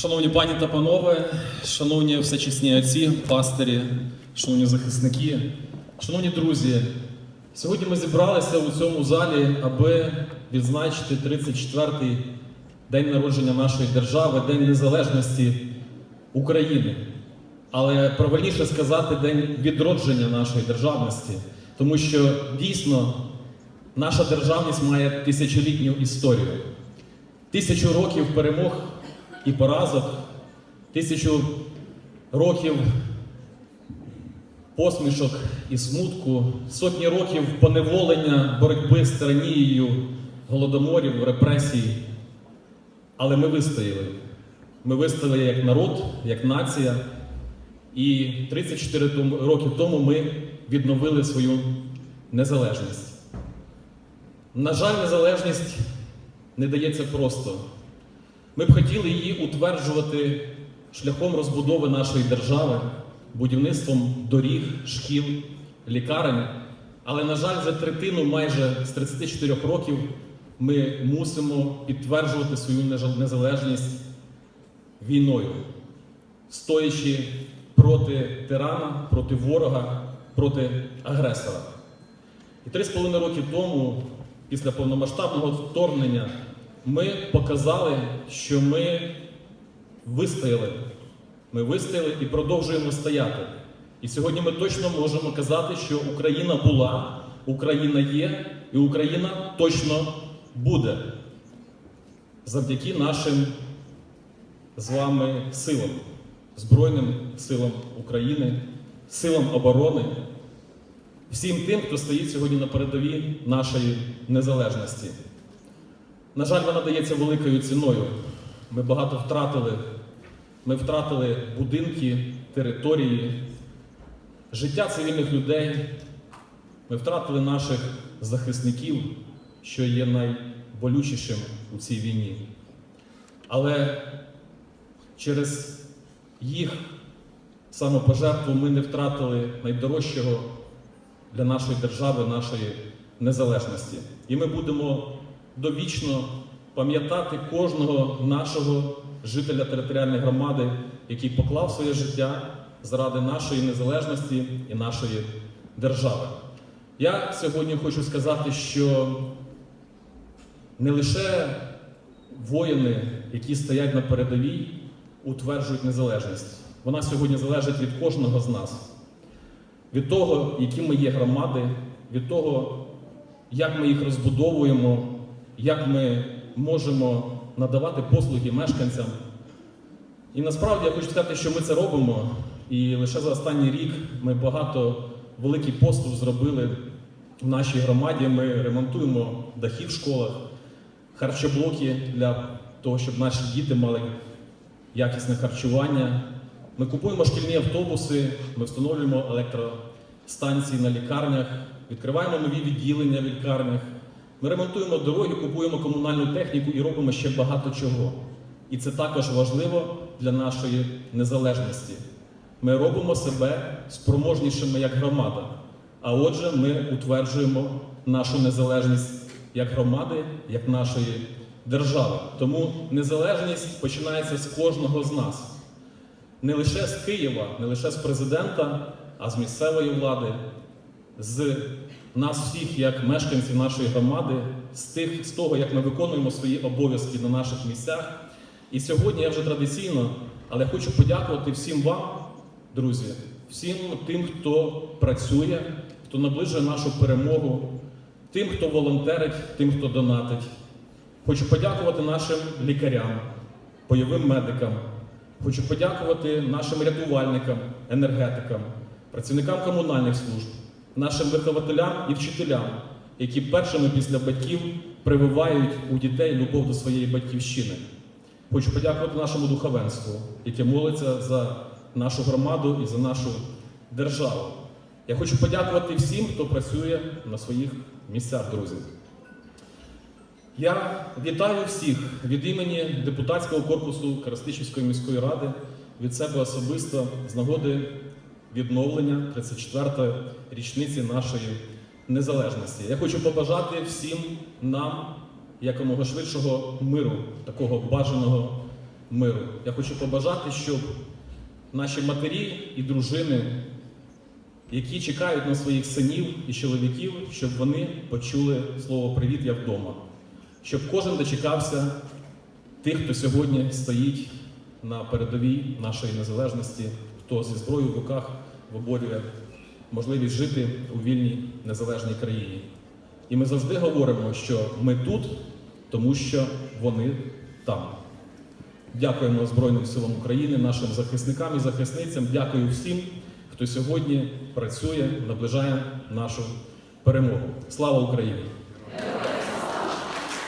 Шановні пані та панове, шановні всечесні отці, пастирі, шановні захисники, шановні друзі, сьогодні ми зібралися у цьому залі, аби відзначити 34-й день народження нашої держави, День Незалежності України. Але правильніше сказати День відродження нашої державності, тому що дійсно наша державність має тисячолітню історію. Тисячу років перемог і поразок, тисячу років посмішок і смутку, сотні років поневолення, боротьби з тиранією, голодоморів, репресій. Але ми вистояли. Ми вистояли як народ, як нація. І 34 тому- роки тому ми відновили свою незалежність. На жаль, незалежність не дається просто. Ми б хотіли її утверджувати шляхом розбудови нашої держави, будівництвом доріг, шкіл, лікарень. Але, на жаль, вже третину майже з 34 років ми мусимо підтверджувати свою незалежність війною, стоячи проти тирана, проти ворога, проти агресора. І три з половиною роки тому, після повномасштабного вторгнення, ми показали, що ми вистояли. Ми вистояли і продовжуємо стояти. І сьогодні ми точно можемо казати, що Україна була, Україна є, і Україна точно буде завдяки нашим з вами силам, Збройним силам України, силам оборони, всім тим, хто стоїть сьогодні на передовій нашої незалежності. На жаль, вона дається великою ціною. Ми багато втратили. Ми втратили будинки, території, життя цивільних людей. Ми втратили наших захисників, що є найболючішим у цій війні. Але через їх самопожертву ми не втратили найдорожчого для нашої держави, нашої незалежності. І ми будемо довічно пам'ятати кожного нашого жителя територіальної громади, який поклав своє життя заради нашої незалежності і нашої держави. Я сьогодні хочу сказати, що не лише воїни, які стоять на передовій, утверджують незалежність. Вона сьогодні залежить від кожного з нас, від того, які ми є громади, від того, як ми їх розбудовуємо, як ми можемо надавати послуги мешканцям. І насправді я хочу сказати, що ми це робимо. І лише за останній рік ми багато великий поступ зробили в нашій громаді. Ми ремонтуємо дахи в школах, харчоблоки для того, щоб наші діти мали якісне харчування. Ми купуємо шкільні автобуси, ми встановлюємо електростанції на лікарнях, відкриваємо нові відділення в лікарнях. Ми ремонтуємо дороги, купуємо комунальну техніку і робимо ще багато чого. І це також важливо для нашої незалежності. Ми робимо себе спроможнішими як громада. А отже, ми утверджуємо нашу незалежність як громади, як нашої держави. Тому незалежність починається з кожного з нас. Не лише з Києва, не лише з президента, а з місцевої влади, з нас всіх, як мешканців нашої громади, з тих, з того, як ми виконуємо свої обов'язки на наших місцях. І сьогодні я вже традиційно, але хочу подякувати всім вам, друзі, всім тим, хто працює, хто наближує нашу перемогу, тим, хто волонтерить, тим, хто донатить. Хочу подякувати нашим лікарям, бойовим медикам. Хочу подякувати нашим рятувальникам, енергетикам, працівникам комунальних служб, нашим вихователям і вчителям, які першими після батьків прививають у дітей любов до своєї батьківщини. Хочу подякувати нашому духовенству, яке молиться за нашу громаду і за нашу державу. Я хочу подякувати всім, хто працює на своїх місцях, друзі. Я вітаю всіх від імені депутатського корпусу Карастичівської міської ради від себе особисто з нагоди відновлення 34-ї річниці нашої незалежності. Я хочу побажати всім нам якомога швидшого миру, такого бажаного миру. Я хочу побажати, щоб наші матері і дружини, які чекають на своїх синів і чоловіків, щоб вони почули слово Привіт, я вдома. Щоб кожен дочекався тих, хто сьогодні стоїть на передовій нашої незалежності, хто зі зброєю в руках виборює можливість жити у вільній незалежній країні. І ми завжди говоримо, що ми тут, тому що вони там. Дякуємо Збройним силам України, нашим захисникам і захисницям. Дякую всім, хто сьогодні працює, наближає нашу перемогу. Слава Україні!